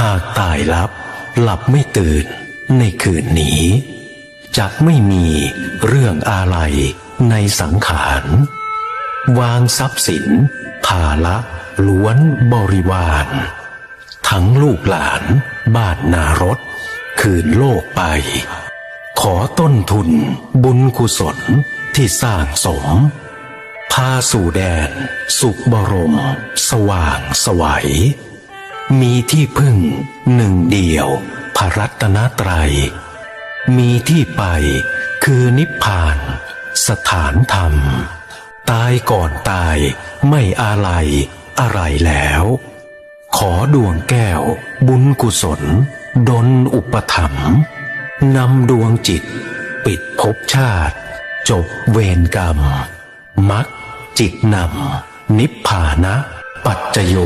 หากตายลับ หลับไม่ตื่นในคืนนี้จะไม่มีเรื่องอะไรในสังขาร วางทรัพย์สิน ภาละล้วนบริวาร ทั้งลูกหลาน บ้านนารถ คืนโลกไป ขอต้นทุนบุญกุศลที่สร้างสม พาสู่แดน สุขบรม สว่างสวัย มีที่พึ่งหนึ่งเดียวพระรัตนตรัย มีที่ไปคือนิพพาน สถานธรรม ตายก่อนตายไม่อาลัยอะไรแล้ว ขอดวงแก้ว บุญกุศลดลอุปถัมภ์นำดวงจิต ปิดภพชาติ จบเวรกรรม มักจิตนำนิพพานะ ปัจจโย